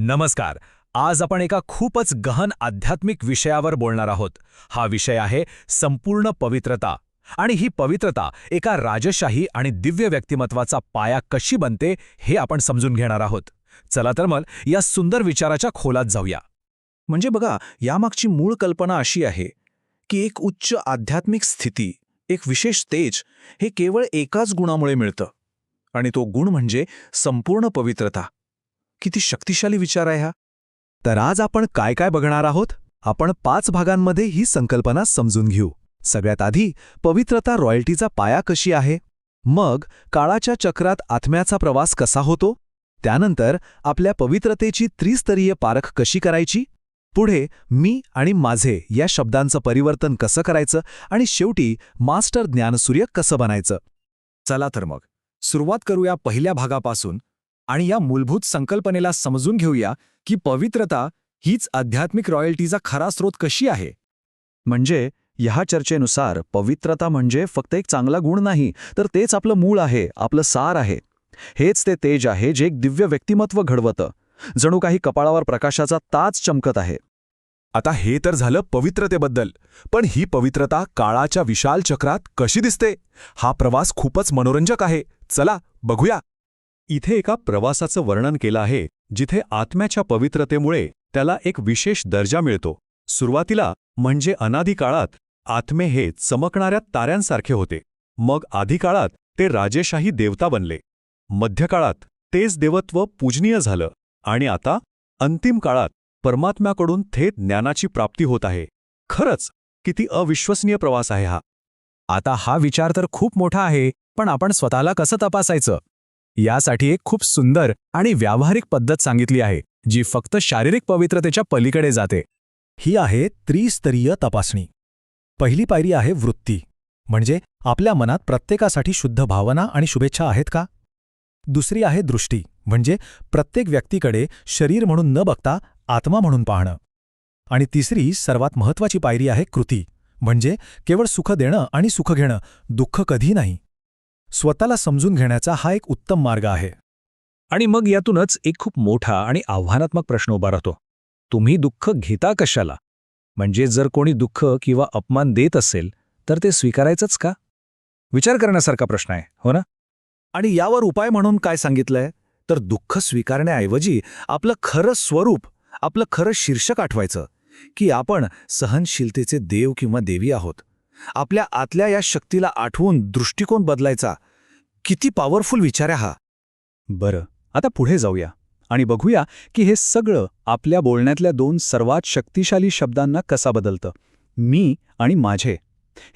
नमस्कार. आज आपण एका खूपच गहन आध्यात्मिक विषयावर बोलणार आहोत. हा विषय आहे संपूर्ण पवित्रता. आणि ही पवित्रता एका राजशाही आणि दिव्य व्यक्तिमत्वाचा पाया कशी बनते हे आपण समजून घेणार आहोत. चला तर मग या सुंदर विचाराच्या खोलात जाऊया. म्हणजे बघा यामागची मूळ कल्पना अशी आहे की एक उच्च आध्यात्मिक स्थिती एक विशेष तेज हे केवळ एकाच गुणामुळे मिळतं. आणि तो गुण म्हणजे संपूर्ण पवित्रता. किती शक्तिशाली विचार आहे हा. तर आज आपण काय काय बघणार आहोत? आपण पाच भागांमध्ये ही संकल्पना समजून घेऊ. सगळ्यात आधी पवित्रता रॉयल्टीचा पाया कशी आहे? मग काळाच्या चक्रात आत्म्याचा प्रवास कसा होतो? त्यानंतर आपल्या पवित्रतेची त्रिस्तरीय पारख कशी करायची? पुढे मी आणि माझे या शब्दांचं परिवर्तन कसं करायचं? आणि शेवटी मास्टर ज्ञानसूर्य कसं बनायचं? चला तर मग सुरुवात करूया पहिल्या भागापासून. आणि या मूलभूत संकल्पनेला समजून घेऊया की पवित्रता हीच आध्यात्मिक रॉयल्टीचा खरा स्रोत कशी आहे. म्हणजे ह्या चर्चेनुसार पवित्रता म्हणजे फक्त एक चांगला गुण नाही तर तेच आपलं मूळ आहे आपलं सार आहे. हेच ते तेज आहे जे एक दिव्य व्यक्तिमत्व घडवतं. जणू काही कपाळावर प्रकाशाचा ताच चमकत आहे. आता हे तर झालं पवित्रतेबद्दल. पण ही पवित्रता काळाच्या विशाल चक्रात कशी दिसते? हा प्रवास खूपच मनोरंजक आहे. चला बघूया. इथे एका प्रवासाचं वर्णन केलं आहे जिथे आत्म्याच्या पवित्रतेमुळे त्याला एक विशेष दर्जा मिळतो. सुरुवातीला म्हणजे अनादी काळात आत्मे हे चमकणाऱ्या ताऱ्यांसारखे होते. मग आधिकाळात ते राजेशाही देवता बनले. मध्यकाळात तेच देवत्व पूजनीय झालं. आणि आता अंतिम काळात परमात्म्याकडून थेट ज्ञानाची प्राप्ती होत आहे. खरंच किती अविश्वसनीय प्रवास आहे हा. आता हा विचार तर खूप मोठा आहे पण आपण स्वतःला कसं तपासायचं? यासाठी एक खूप सुंदर आणि व्यावहारिक पद्धत सांगितली आहे जी फक्त शारीरिक पवित्रतेच्या पलीकडे जाते. ही आहे त्रिस्तरीय तपासणी. पहिली पायरी आहे वृत्ती म्हणजे आपल्या मनात प्रत्येकासाठी शुद्ध भावना आणि शुभेच्छा आहेत का? दुसरी आहे दृष्टी म्हणजे प्रत्येक व्यक्तीकडे शरीर म्हणून न बघता आत्मा म्हणून पाहणं. आणि तिसरी सर्वात महत्वाची पायरी आहे कृती म्हणजे केवळ सुख देणं आणि सुख घेणं दुःख कधी नाही. स्वतःला समजून घेण्याचा हा एक उत्तम मार्ग आहे. आणि मग यातूनच एक खूप मोठा आणि आव्हानात्मक प्रश्न उभा राहतो. तुम्ही दुःख घेता कशाला? म्हणजे जर कोणी दुःख किंवा अपमान देत असेल तर ते स्वीकारायचंच का? विचार करण्यासारखा प्रश्न आहे हो ना? आणि यावर उपाय म्हणून काय सांगितलंय? तर दुःख स्वीकारण्याऐवजी आपलं खरं स्वरूप आपलं खरं शीर्षक आठवायचं की आपण सहनशीलतेचे देव किंवा देवी आहोत. आपल्या आतल्या या शक्तीला आठवून दृष्टिकोन बदलायचा. किती पॉवरफुल विचार आहे हा. बरं आता पुढे जाऊया आणि बघूया की हे सगळं आपल्या बोलण्यातल्या दोन सर्वात शक्तिशाली शब्दांना कसा बदलतं. मी आणि माझे.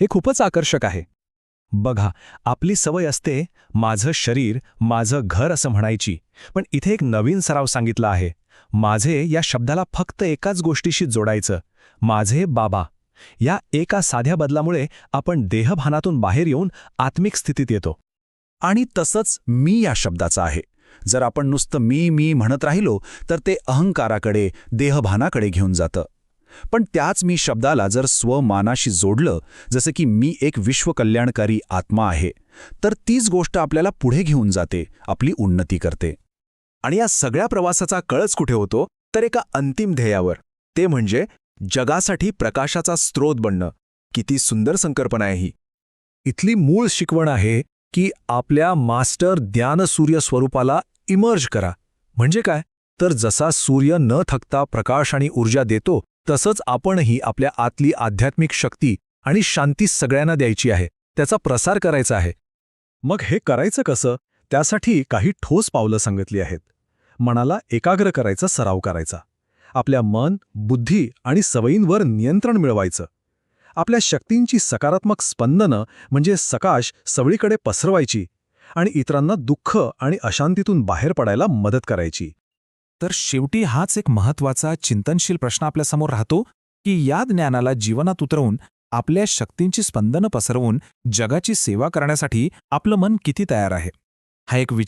हे खूपच आकर्षक आहे. बघा आपली सवय असते माझं शरीर माझं घर असं म्हणायची. पण इथे एक नवीन सराव सांगितला आहे. माझे या शब्दाला फक्त एकाच गोष्टीशी जोडायचं. माझे बाबा. या एका साध्या बदलामुळे आपण देहभानातून बाहेर येऊन आत्मिक स्थितीत येतो. आणि तसंच मी या शब्दाचा आहे. जर आपण नुसतं मी मी म्हणत राहिलो तर ते अहंकाराकडे देहभानाकडे घेऊन जातं. पण त्याच मी शब्दाला जर स्वमानाशी जोडलं जसं की मी एक विश्वकल्याणकारी आत्मा आहे तर तीच गोष्ट आपल्याला पुढे घेऊन जाते आपली उन्नती करते. आणि या सगळ्या प्रवासाचा कळच कुठे होतो? तर एका अंतिम ध्येयावर. ते म्हणजे जगासाठी प्रकाशाचा स्रोत बनणं. किती सुंदर संकल्पना आहे ही. इथली मूळ शिकवण आहे की आपल्या मास्टर ज्ञानसूर्य स्वरूपाला इमर्ज करा. म्हणजे काय? तर जसा सूर्य न थकता प्रकाश आणि ऊर्जा देतो तसंच आपणही आपल्या आतली आध्यात्मिक शक्ती आणि शांती सगळ्यांना द्यायची आहे. त्याचा प्रसार करायचा आहे. मग हे करायचं कसं? त्यासाठी काही ठोस पावलं सांगितली आहेत. मनाला एकाग्र करायचा सराव करायचा. आपल्या मन बुद्धी आणि सवयींवर नियंत्रण मिळवायचं. आपल्या शक्तींची सकारात्मक स्पंदनं म्हणजे सकाश सवळीकडे पसरवायची आणि इतरांना दुःख आणि अशांतीतून बाहेर पडायला मदत करायची. तर शेवटी हाच एक महत्त्वाचा चिंतनशील प्रश्न आपल्यासमोर राहतो की या ज्ञानाला जीवनात उतरवून आपल्या शक्तींची स्पंदनं पसरवून जगाची सेवा करण्यासाठी आपलं मन किती तयार आहे? हा एक